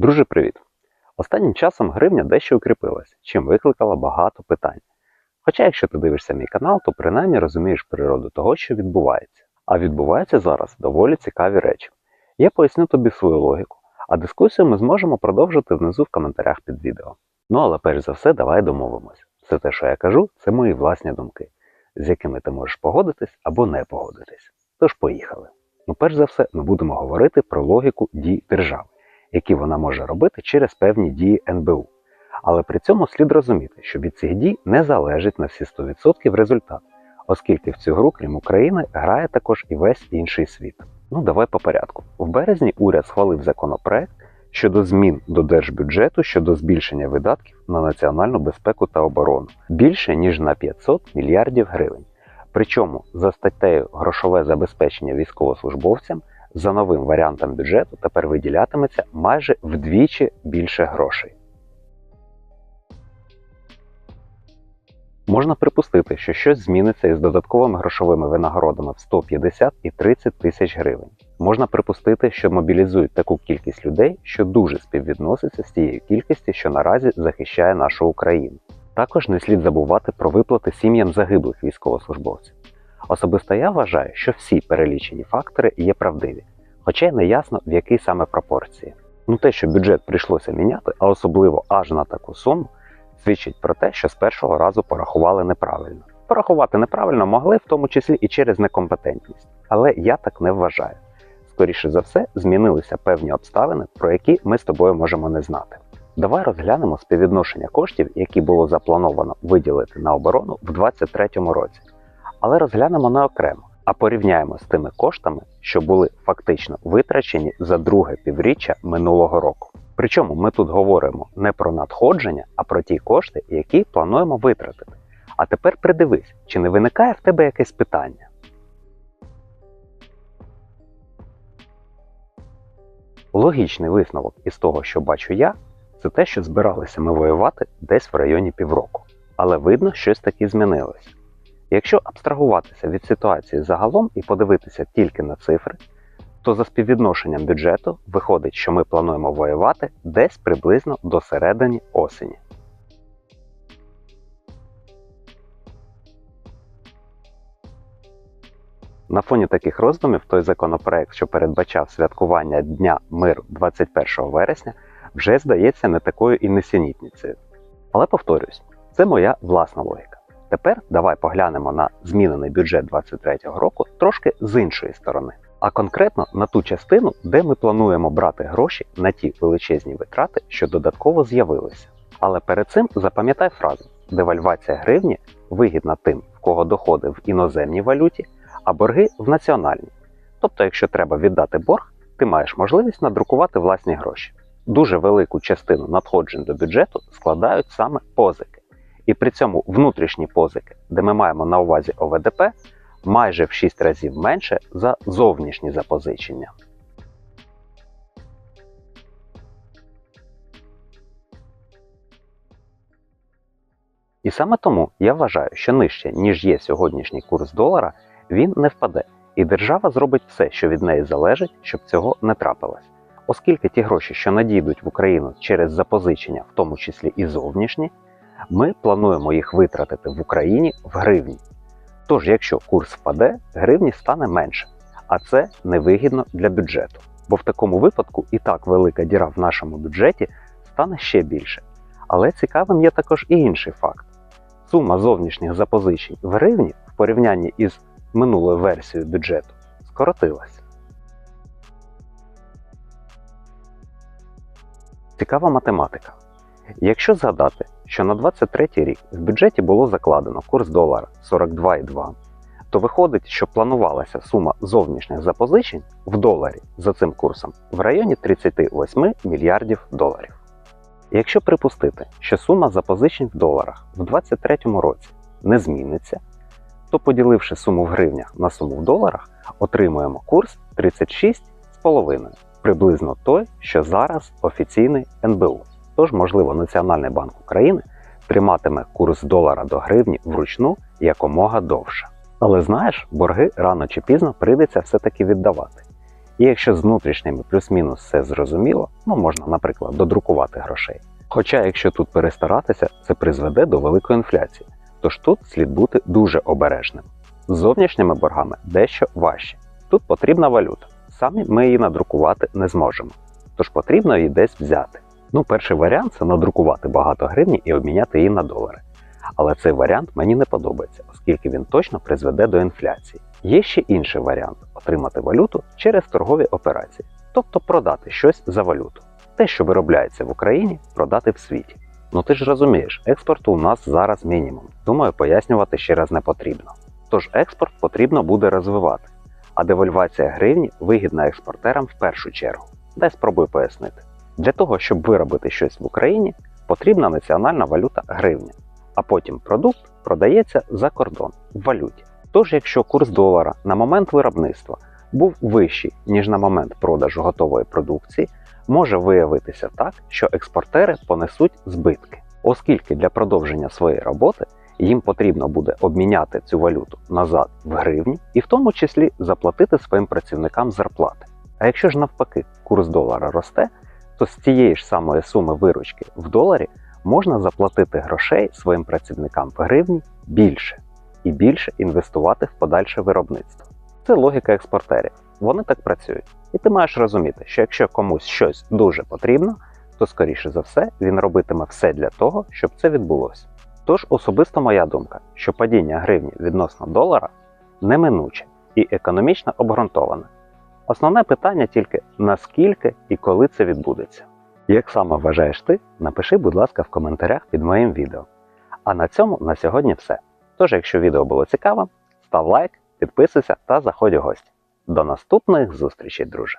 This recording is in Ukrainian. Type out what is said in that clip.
Друже, привіт! Останнім часом гривня дещо укріпилась, чим викликала багато питань. Хоча, якщо ти дивишся мій канал, то принаймні розумієш природу того, що відбувається. А відбуваються зараз доволі цікаві речі. Я поясню тобі свою логіку, а дискусію ми зможемо продовжити внизу в коментарях під відео. Ну але перш за все, давай домовимось. Все те, що я кажу, це мої власні думки, з якими ти можеш погодитись або не погодитись. Тож поїхали. Ну, перш за все, ми будемо говорити про логіку дій держави які вона може робити через певні дії НБУ. Але при цьому слід розуміти, що від цих дій не залежить на всі 100% результат, оскільки в цю гру, крім України, грає також і весь інший світ. Ну давай по порядку. В березні уряд схвалив законопроект щодо змін до держбюджету щодо збільшення видатків на національну безпеку та оборону більше ніж на 500 мільярдів гривень. Причому за статтею грошове забезпечення військовослужбовцям за новим варіантом бюджету тепер виділятиметься майже вдвічі більше грошей. Можна припустити, що щось зміниться із додатковими грошовими винагородами в 150 і 30 тисяч гривень. Можна припустити, що мобілізують таку кількість людей, що дуже співвідноситься з тією кількістю, що наразі захищає нашу Україну. Також не слід забувати про виплати сім'ям загиблих військовослужбовців. Особисто я вважаю, що всі перелічені фактори є правдиві, хоча й не ясно в якій саме пропорції. Ну те, що бюджет прийшлося міняти, а особливо аж на таку суму, свідчить про те, що з першого разу порахували неправильно. Порахувати неправильно могли, в тому числі і через некомпетентність. Але я так не вважаю. Скоріше за все, змінилися певні обставини, про які ми з тобою можемо не знати. Давай розглянемо співвідношення коштів, які було заплановано виділити на оборону в 2023 році але розглянемо не окремо, а порівняємо з тими коштами, що були фактично витрачені за друге півріччя минулого року. Причому ми тут говоримо не про надходження, а про ті кошти, які плануємо витратити. А тепер придивись, чи не виникає в тебе якесь питання. Логічний висновок із того, що бачу я, це те, що збиралися ми воювати десь в районі півроку. Але видно, щось таки змінилось. Якщо абстрагуватися від ситуації загалом і подивитися тільки на цифри, то за співвідношенням бюджету виходить, що ми плануємо воювати десь приблизно до середини осені. На фоні таких роздумів той законопроект, що передбачав святкування Дня миру 21 вересня, вже здається не такою і несенітницею. Але повторюсь, це моя власна логіка. Тепер давай поглянемо на змінений бюджет 2023 року трошки з іншої сторони, а конкретно на ту частину, де ми плануємо брати гроші на ті величезні витрати, що додатково з'явилися. Але перед цим запам'ятай фразу: девальвація гривні вигідна тим, в кого доходи в іноземній валюті, а борги в національній. Тобто, якщо треба віддати борг, ти маєш можливість надрукувати власні гроші. Дуже велику частину надходжень до бюджету складають саме позики. І при цьому внутрішні позики, де ми маємо на увазі ОВДП, майже в 6 разів менше за зовнішні запозичення. І саме тому я вважаю, що нижче, ніж є сьогоднішній курс долара, він не впаде, і держава зробить все, що від неї залежить, щоб цього не трапилось. Оскільки ті гроші, що надійдуть в Україну через запозичення, в тому числі і зовнішні, ми плануємо їх витратити в Україні в гривні. Тож, якщо курс впаде, гривні стане менше, а це невигідно для бюджету. Бо в такому випадку і так велика діра в нашому бюджеті стане ще більше. Але цікавим є також і інший факт: сума зовнішніх запозичень в гривні в порівнянні із минулою версією бюджету скоротилась. Цікава математика. Якщо згадати, що на 23 рік в бюджеті було закладено курс долара 42,2, то виходить, що планувалася сума зовнішніх запозичень в доларі за цим курсом в районі 38 мільярдів доларів. Якщо припустити, що сума запозичень в доларах в 2023 році не зміниться, то поділивши суму в гривнях на суму в доларах, отримуємо курс 36,5, приблизно той, що зараз офіційний НБУ. Тож, можливо, Національний банк України триматиме курс долара до гривні вручну якомога довше. Але знаєш, борги рано чи пізно прийдеться все-таки віддавати. І якщо з внутрішніми плюс-мінус все зрозуміло, ну можна, наприклад, додрукувати грошей. Хоча, якщо тут перестаратися, це призведе до великої інфляції, тож тут слід бути дуже обережним. З зовнішніми боргами дещо важче. Тут потрібна валюта. Самі ми її надрукувати не зможемо, тож потрібно її десь взяти. Ну, перший варіант це надрукувати багато гривні і обміняти її на долари. Але цей варіант мені не подобається, оскільки він точно призведе до інфляції. Є ще інший варіант отримати валюту через торгові операції, тобто продати щось за валюту. Те, що виробляється в Україні, продати в світі. Ну ти ж розумієш, експорту у нас зараз мінімум. Думаю, пояснювати ще раз не потрібно. Тож експорт потрібно буде розвивати, а девальвація гривні вигідна експортерам в першу чергу. Дай спробую пояснити. Для того, щоб виробити щось в Україні, потрібна національна валюта гривня, а потім продукт продається за кордон в валюті. Тож, якщо курс долара на момент виробництва був вищий, ніж на момент продажу готової продукції, може виявитися так, що експортери понесуть збитки, оскільки для продовження своєї роботи їм потрібно буде обміняти цю валюту назад в гривні і в тому числі заплатити своїм працівникам зарплати. А якщо ж навпаки курс долара росте, то з цієї ж самої суми виручки в доларі можна заплатити грошей своїм працівникам в гривні більше і більше інвестувати в подальше виробництво. Це логіка експортерів. Вони так працюють. І ти маєш розуміти, що якщо комусь щось дуже потрібно, то скоріше за все він робитиме все для того, щоб це відбулося. Тож особисто моя думка, що падіння гривні відносно долара неминуче і економічно обґрунтоване. Основне питання тільки наскільки і коли це відбудеться. Як саме вважаєш ти, напиши, будь ласка, в коментарях під моїм відео. А на цьому на сьогодні все. Тож, якщо відео було цікаво, став лайк, підписуйся та заходь у гості. До наступних зустрічей, друже!